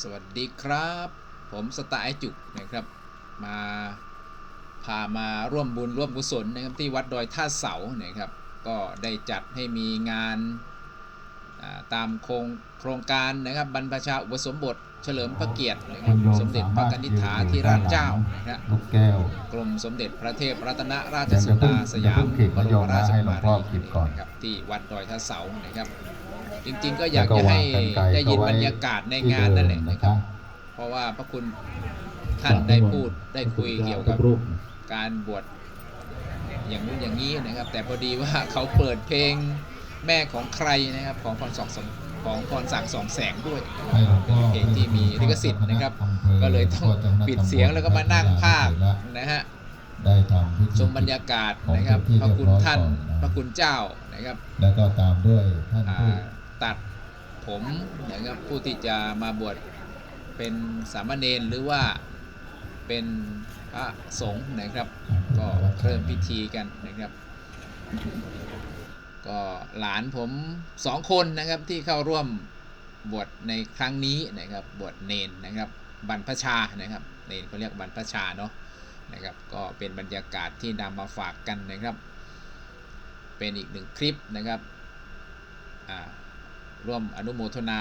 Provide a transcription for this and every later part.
สวัสดีครับ ผมสไตล์จุกนะครับ มาพามาร่วมบุญร่วมกุศลนะครับที่วัดดอยท่าเสานะครับ ก็ได้จัดให้มีงานอ่าตามโครงโครงการนะครับบรรพชาอุปสมบท เฉลิมพระเกียรตินะครับสมเด็จพระกนิษฐาธิราชเจ้านะครับลูกแก้วกรมสมเด็จพระเทพรัตนราชสุดาสยามเดี๋ยวเพิ่งบรเดี๋ยวมเพิ่งราชให้กุหลวมางพ่อรีกินก่อนนะครับที่วัดดอยท่าเสานะครับ จริง ๆ ก็อยากแล้วก็จะให้วางกรรไกรได้ยินเข้าไว้บรรยากาศในงานนั่นแหละนะครับ เพราะว่าพระคุณท่านได้พูดได้คุยเกี่ยวกับการบวชอย่างนู้นอย่างนี้นะครับ แต่พอดีว่าเขาเปิดเพลงแม่ของใครนะครับของพรสองสองของพรสั่งสองแสงด้วยนะครับให้หลวงพ่อเพลงที่มีลิขสิทธิ์นะครับอำภอก็เลยต้องจัหวัดปิดเสียงแล้วก็มานั่งภาคนะฮะได้ทำพิธีชมบรรยากาศนะครับของพระคุณท่านเรียบร้อยก่อนนะพระคุณเจ้านะครับ แล้วก็ตามด้วยท่าน ตัดผมนะครับผู้ที่จะมาบวชเป็นสามเณรหรือว่าเป็นพระสงฆ์นะครับ ก็เริ่มพิธีกันนะครับ ก็หลานผมสองคนนะครับที่เข้าร่วมบวชในครั้งนี้นะครับบวชเนนนะครับบรรพชานะครับเนนเขาเรียกบรรพชาเนาะนะครับก็เป็นบรรยากาศที่นำมาฝากกันนะครับ เป็นอีกหนึ่งคลิปนะครับอ่า ร่วมอนุโมทนา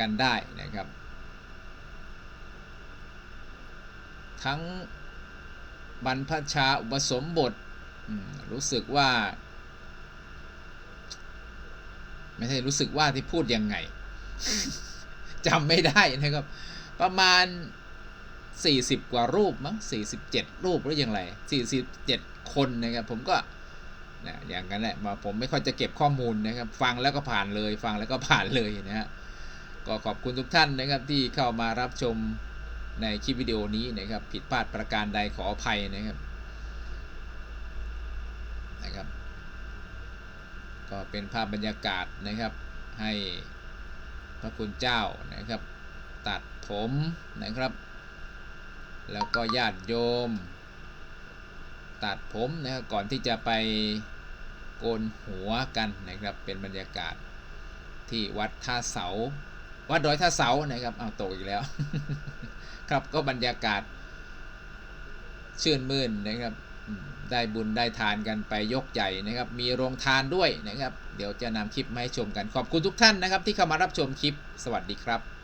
กันได้นะครับ ทั้งบรรพชาอุปสมบทรู้สึกว่า ไม่ใช่รู้สึกว่าที่พูดยังไงจำไม่ได้นะครับ ประมาณ 40 กว่ารูปมั้ง47 รูปหรือยังไร47 คนนะครับผมก็ นะอย่างนั้นแหละมาผมไม่ค่อยจะเก็บข้อมูลนะครับ ฟังแล้วก็ผ่านเลย ฟังแล้วก็ผ่านเลยนะฮะก็ขอบคุณทุกท่านนะครับที่เข้ามารับชมในคลิปวิดีโอนี้นะครับ ผิดพลาดประการใดขออภัยนะครับนะครับ ก็เป็นภาพบรรยากาศนะครับให้พระคุณเจ้านะครับ ตัดผมนะครับ แล้วก็ญาติโยม ตัดผมนะครับก่อนที่จะไปโกนหัวกันนะครับเป็นบรรยากาศที่วัดท่าเสา วัดดอยท่าเสานะครับเอาตกอีกแล้ว ครับก็บรรยากาศ ชื่นมื่นนะครับได้บุญได้ทานกันไปยกใหญ่นะครับ มีโรงทานด้วยนะครับ เดี๋ยวจะนำคลิปมาให้ชมกันขอบคุณทุกท่านนะครับ ที่เข้ามารับชมคลิปสวัสดีครับ